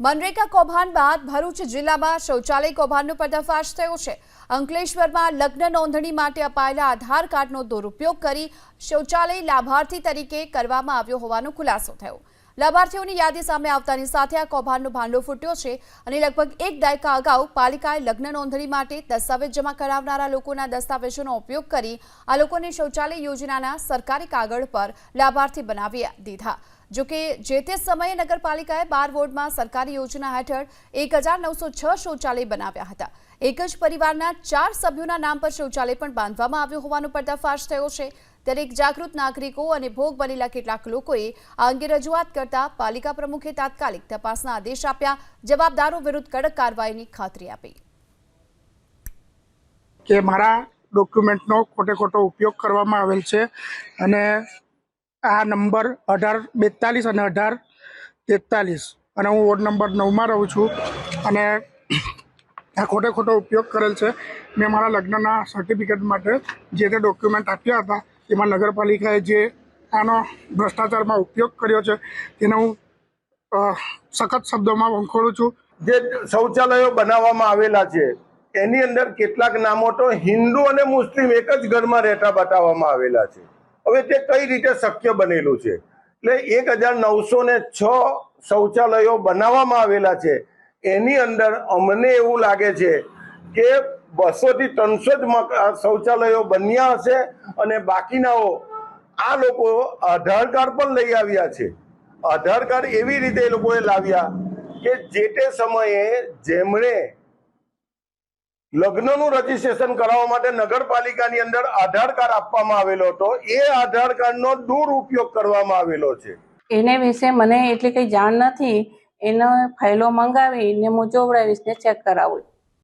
મનરેગા કૌભાંડ બાદ ભરૂચ જિલ્લામાં શૌચાલય કૌભાંડનો પર્દાફાશ થયો છે. અંકલેશ્વરમાં લગ્ન નોંધણી માટે અપાયેલા આધાર કાર્ડનો દુરુપયોગ કરી શૌચાલય લાભાર્થી તરીકે કરવામાં આવ્યો હોવાનો ખુલાસો થયો. લાભાર્થીઓની યાદી સામે આવતાની સાથે આ કૌભાંડનો ભાંડો ફૂટ્યો છે અને લગભગ એક દાયકા અગાઉ પાલિકાએ લગ્ન નોંધણી માટે દસ્તાવેજ જમા કરાવનારા લોકોના દસ્તાવેજોનો ઉપયોગ કરી આ લોકોને શૌચાલય યોજનાના સરકારી કાગળ પર લાભાર્થી બનાવી દીધા. જો કે જે તે સમયે નગરપાલિકાએ બાર વોર્ડમાં સરકારી યોજના હેઠળ એક હજાર નવસો છ શૌચાલય બનાવ્યા હતા. એક જ પરિવારના ચાર સભ્યોના નામ પર શૌચાલય પણ બાંધવામાં આવ્યું હોવાનો પર્દાફાશ થયો છે. ત્યારે એક જાગૃત નાગરિકો અને ભોગ બનેલા કેટલાક લોકોએ આ અંગે રજૂઆત કરતા પાલિકા પ્રમુખે તાત્કાલિક તપાસના આદેશ આપ્યા, જવાબદારો વિરુદ્ધ કડક કાર્યવાહીની ખાતરી આપી. કે મારા ડોક્યુમેન્ટનો ખોટે ખોટો ઉપયોગ કરવામાં આવેલ છે અને આ નંબર અઢાર, બેતાલીસ અને અઢાર, તેતાલીસ. અને હું વોર્ડ નંબર નવમાં રહું છું. અને આ ખોટે ખોટો ઉપયોગ કરેલ છે. મેં મારા લગ્નના સર્ટિફિકેટ માટે જે તે ડોક્યુમેન્ટ આપ્યા હતા, એમાં નગરપાલિકાએ જે આનો ભ્રષ્ટાચારમાં ઉપયોગ કર્યો છે, તેને હું સખત શબ્દોમાં વંખોળું છું. જે શૌચાલયો બનાવવામાં આવેલા છે, એની અંદર કેટલાક નામો તો હિન્દુ અને મુસ્લિમ એક જ ઘરમાં રહેતા બતાવવામાં આવેલા છે. હવે તે કઈ રીતે શક્ય બનેલું છે? એટલે એક હજાર નવસો ને છ શૌચાલયો બનાવવામાં આવેલા છે. એની અંદર અમને એવું લાગે છે કે બસો થી ત્રણસો જ શૌચાલયો બન્યા હશે અને બાકીનાઓ આ લોકો આધાર કાર્ડ પણ લઈ આવ્યા છે. આધાર કાર્ડ એવી રીતે એ લોકોએ લાવ્યા કે જે તે સમયે જેમણે લગ્નનું રજીસ્ટ્રેશન કરાવવા માટે નગરપાલિકાની અંદર આધાર કાર્ડ આપવામાં આવેલો હતો. એ આધાર કાર્ડનો દુરુપયોગ કરવામાં આવેલો છે. એને વિશે મને એટલી કંઈ જાણ નથી. એનો ફાઇલો મંગાવીને હું જોવડાવીશ ને ચેક કરાવું.